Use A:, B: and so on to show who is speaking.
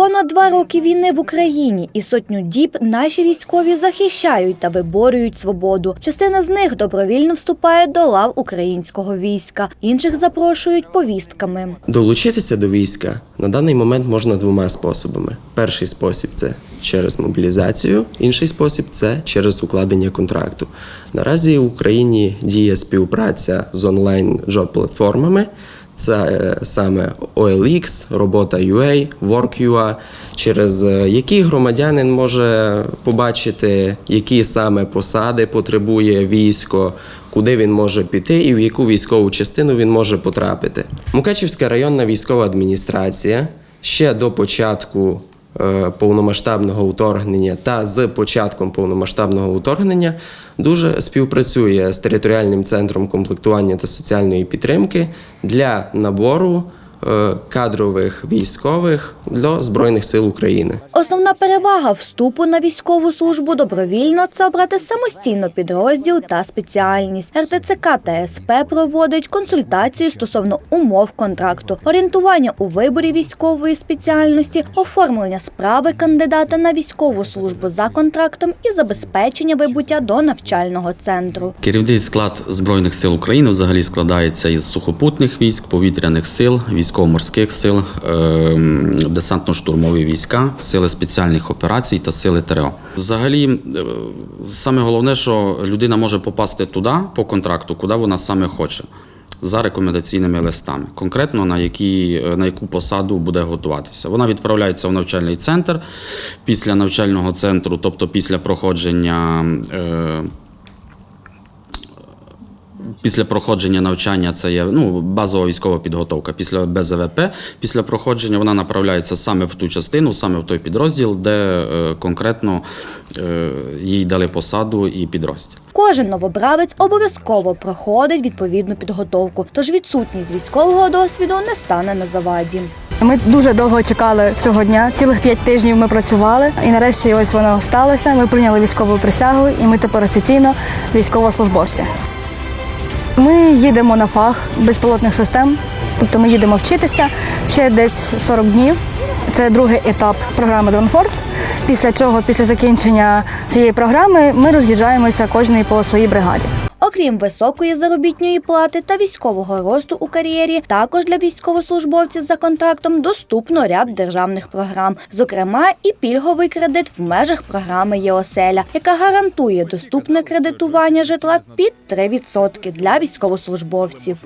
A: Понад два роки війни в Україні і сотню діб наші військові захищають та виборюють свободу. Частина з них добровільно вступає до лав українського війська, інших запрошують повістками.
B: Долучитися до війська на даний момент можна двома способами. Перший спосіб це через мобілізацію, інший спосіб це через укладення контракту. Наразі в Україні діє співпраця з онлайн джоб платформами. Це е, саме OLX, робота.ua, Work.ua, через е, які громадянин може побачити, які саме посади потребує військо, куди він може піти і в яку військову частину він може потрапити. Мукачівська районна військова адміністрація ще до початку повномасштабного вторгнення та з початком повномасштабного вторгнення дуже співпрацює з територіальним центром комплектування та соціальної підтримки для набору е, кадрових військових для Збройних сил України.
A: Основна перевага вступу на військову службу добровільно це обрати самостійно підрозділ та спеціальність. РТЦК та СП проводить консультацію стосовно умов контракту, орієнтування у виборі військової спеціальності, оформлення справи кандидата на військову службу за контрактом і забезпечення вибуття до навчального центру.
C: Керівний склад Збройних сил України взагалі складається із сухопутних військ, повітряних сил, військово-морських сил, ем, десантно-штурмові війська, сили спеціальних операцій та сили ТРО. Взагалі, е, саме головне, що людина може попасти туди по контракту, куди вона саме хоче. За рекомендаційними листами, конкретно на, які, на яку посаду буде готуватися. Вона відправляється в навчальний центр. Після навчального центру, тобто після проходження е, Після проходження навчання це є ну, базова військова підготовка. Після БЗВП, після проходження вона направляється саме в ту частину, саме в той підрозділ, де е, конкретно е, їй дали посаду і підрозділ.
A: Кожен новобравець обов'язково проходить відповідну підготовку, тож відсутність військового досвіду не стане на заваді.
D: Ми дуже довго чекали цього дня. Цілих п'ять тижнів ми працювали, і нарешті ось воно сталося. Ми прийняли військову присягу, і ми тепер офіційно військовослужбовці. Ми їдемо на фах безпілотних систем, тобто ми їдемо вчитися ще десь 40 днів. Це другий етап програми Дронфорс. Після чого, після закінчення цієї програми, ми роз'їжджаємося кожний по своїй бригаді.
A: Окрім високої заробітної плати та військового росту у кар'єрі, також для військовослужбовців за контрактом доступно ряд державних програм, зокрема і пільговий кредит в межах програми ЄОСЕЛЯ, яка гарантує доступне кредитування житла під 3% для військовослужбовців.